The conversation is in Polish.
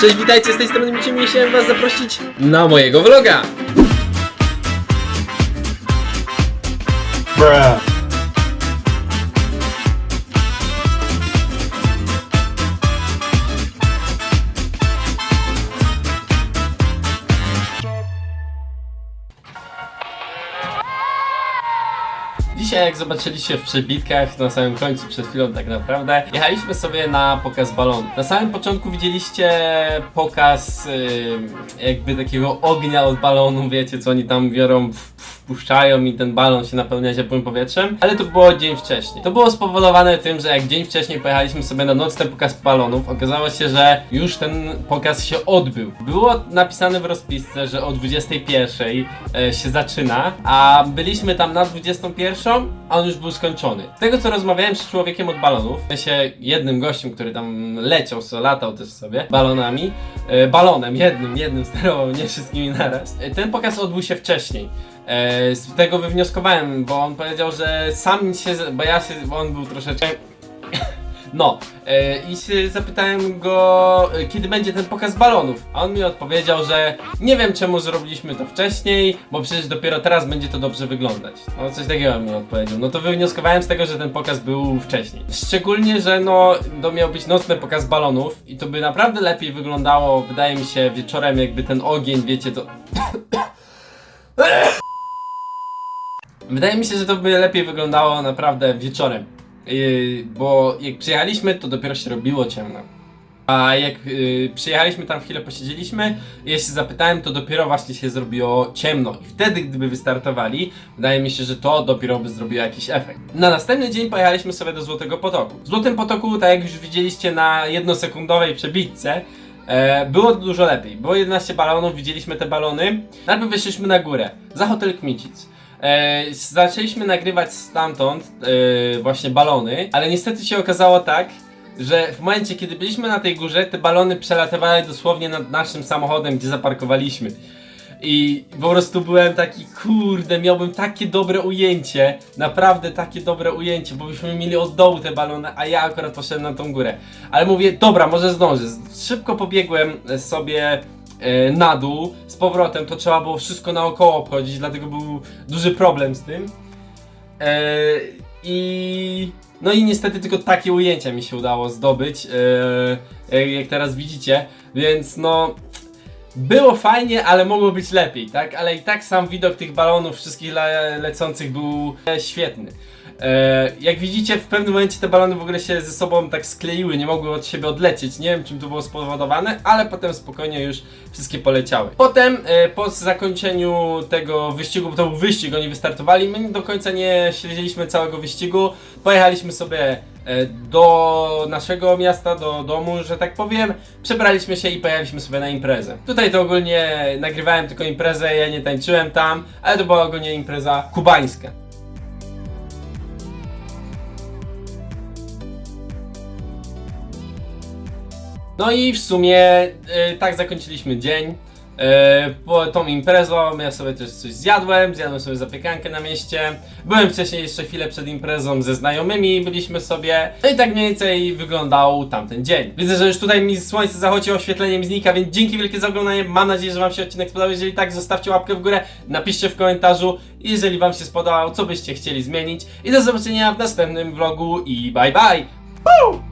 Cześć, witajcie, z tej strony Micimi chciałem was zaprosić na mojego vloga. Dzisiaj, jak zobaczyliście w przebitkach na samym końcu, przed chwilą tak naprawdę, jechaliśmy sobie na pokaz balonu. Na samym początku widzieliście pokaz y, jakby takiego ognia od balonu, wiecie co oni tam biorą, puszczają i ten balon się napełnia ciepłym powietrzem, ale to było dzień wcześniej. To było spowodowane tym, że jak dzień wcześniej pojechaliśmy sobie na nocny pokaz balonów, okazało się, że już ten pokaz się odbył. Było napisane w rozpisce, że o 21 e, się zaczyna, a byliśmy tam na 21, a on już był skończony. Z tego co rozmawiałem z człowiekiem od balonów, w sensie jednym gościem, który tam leciał, so, latał też sobie balonami, e, balonem, jednym, jednym sterował, nie wszystkimi naraz. E, ten pokaz odbył się wcześniej. E, z tego wywnioskowałem, bo on powiedział, że sam się, bo ja się, bo on był troszeczkę no, e, i się zapytałem go, e, kiedy będzie ten pokaz balonów. A on mi odpowiedział, że nie wiem czemu zrobiliśmy to wcześniej, bo przecież dopiero teraz będzie to dobrze wyglądać. No coś takiego mi odpowiedział. No to wywnioskowałem z tego, że ten pokaz był wcześniej. Szczególnie, że no to miał być nocny pokaz balonów i to by naprawdę lepiej wyglądało, wydaje mi się, wieczorem jakby ten ogień, wiecie, to... Wydaje mi się, że to by lepiej wyglądało naprawdę wieczorem. Yy, bo jak przyjechaliśmy, to dopiero się robiło ciemno. A jak yy, przyjechaliśmy tam chwilę posiedzieliśmy, ja się zapytałem, to dopiero właśnie się zrobiło ciemno. I wtedy, gdyby wystartowali, wydaje mi się, że to dopiero by zrobiło jakiś efekt. Na następny dzień pojechaliśmy sobie do Złotego Potoku. W Złotym Potoku, tak jak już widzieliście na jednosekundowej przebitce, E, było dużo lepiej. Było 11 balonów, widzieliśmy te balony. Najpierw wyszliśmy na górę, za hotel Kmicic. E, zaczęliśmy nagrywać stamtąd e, właśnie balony, ale niestety się okazało tak, że w momencie kiedy byliśmy na tej górze, te balony przelatywały dosłownie nad naszym samochodem, gdzie zaparkowaliśmy. I po prostu byłem taki, kurde, miałbym takie dobre ujęcie, naprawdę takie dobre ujęcie, bo byśmy mieli od dołu te balony, a ja akurat poszedłem na tą górę. Ale mówię, dobra, może zdążę. Szybko pobiegłem sobie e, na dół, z powrotem, to trzeba było wszystko naokoło obchodzić, dlatego był duży problem z tym. E, I no i niestety tylko takie ujęcia mi się udało zdobyć, e, jak- jak teraz widzicie, więc no było fajnie, ale mogło być lepiej, tak? Ale i tak sam widok tych balonów wszystkich le lecących był e, świetny. E, jak widzicie, w pewnym momencie te balony w ogóle się ze sobą tak skleiły, nie mogły od siebie odlecieć. Nie wiem, czym to było spowodowane, ale potem spokojnie już wszystkie poleciały. Potem, e, po zakończeniu tego wyścigu, bo to był wyścig, oni wystartowali, my do końca nie śledziliśmy całego wyścigu. Pojechaliśmy sobie e, do naszego miasta, do domu, że tak powiem. Przebraliśmy się i pojechaliśmy sobie na imprezę. Tutaj to ogólnie nagrywałem tylko imprezę, ja nie tańczyłem tam, ale to była ogólnie impreza kubańska. No i w sumie y, tak zakończyliśmy dzień. Y, po tą imprezą ja sobie też coś zjadłem, zjadłem sobie zapiekankę na mieście. Byłem wcześniej jeszcze chwilę przed imprezą ze znajomymi, byliśmy sobie. No i tak mniej więcej wyglądał tamten dzień. Widzę, że już tutaj mi słońce zachodzi, oświetlenie mi znika, więc dzięki wielkie za oglądanie. Mam nadzieję, że Wam się odcinek spodobał. Jeżeli tak, zostawcie łapkę w górę, napiszcie w komentarzu, jeżeli Wam się spodobał, co byście chcieli zmienić. I do zobaczenia w następnym vlogu i bye bye!